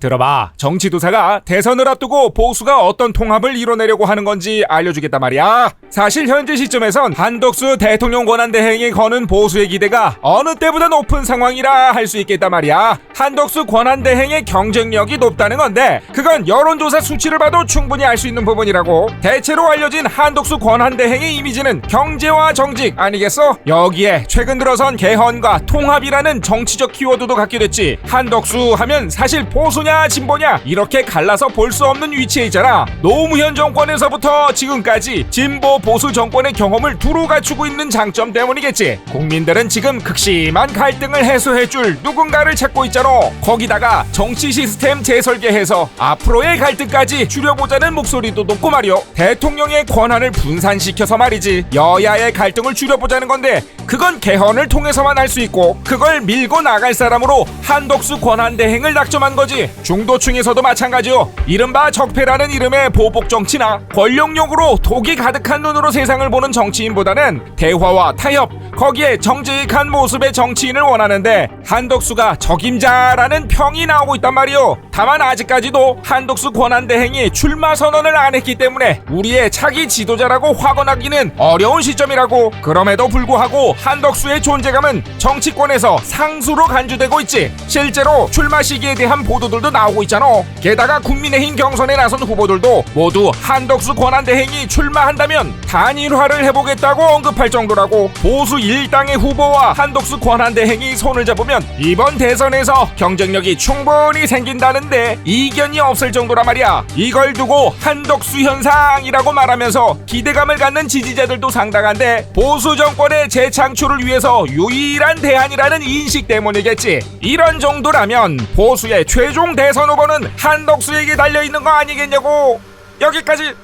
들어봐. 정치도사가 대선을 앞두고 보수가 어떤 통합을 이뤄내려고 하는 건지 알려주겠단 말이야. 사실 현재 시점에선 한덕수 대통령 권한 대행이 거는 보수의 기대가 어느 때보다 높은 상황이라 할 수 있겠단 말이야. 한덕수 권한 대행의 경쟁력이 높다는 건데 그건 여론조사 수치를 봐도 충분히 알 수 있는 부분이라고. 대체로 알려진 한덕수 권한 대행의 이미지는 경제와 정직 아니겠어? 여기에 최근 들어선 개헌과 통합이라는 정치적 키워드도 갖게 됐지. 한덕수 하면 사실 보수냐 진보냐 이렇게 갈라서 볼 수 없는 위치에 있잖아. 노무현 정권에서부터 지금까지 진보 보수 정권의 경험을 두루 갖추고 있는 장점 때문이겠지. 국민들은 지금 극심한 갈등을 해소해줄 누군가를 찾고 있잖아. 거기다가 정치 시스템 재설계해서 앞으로의 갈등까지 줄여보자는 목소리도 높고 말이오. 대통령의 권한을 분산시켜서 말이지. 여야의 갈등을 줄여보자는 건데 그건 개헌을 통해서만 할 수 있고 그걸 밀고 나갈 사람으로 한덕수 권한 대행을 낙점한 거지 중도층에서도 마찬가지요. 이른바 적폐라는 이름의 보복 정치나 권력욕으로 독이 가득한 눈으로 세상을 보는 정치인보다는 대화와 타협 거기에 정직한 모습의 정치인을 원하는데 한덕수가 적임자라는 평이 나오고 있단 말이오 다만 아직까지도 한덕수 권한대행이 출마 선언을 안 했기 때문에 우리의 차기 지도자라고 확언하기는 어려운 시점이라고 그럼에도 불구하고 한덕수의 존재감은 정치권에서 상수로 간주되고 있지 실제로 출마 시기에 대한 보도 들도 나오고 있잖아. 게다가 국민의힘 경선에 나선 후보들도 모두 한덕수 권한대행이 출마한다면 단일화를 해보겠다고 언급할 정도라고 보수 일당의 후보와 한덕수 권한대행이 손을 잡으면 이번 대선에서 경쟁력이 충분히 생긴다는데 이견이 없을 정도라 말이야. 이걸 두고 한덕수 현상이라고 말하면서 기대감을 갖는 지지자들도 상당한데 보수 정권의 재창출을 위해서 유일한 대안이라는 인식 때문이겠지. 이런 정도라면 보수의 최종 대선 후보는 한덕수에게 달려있는 거 아니겠냐고. 여기까지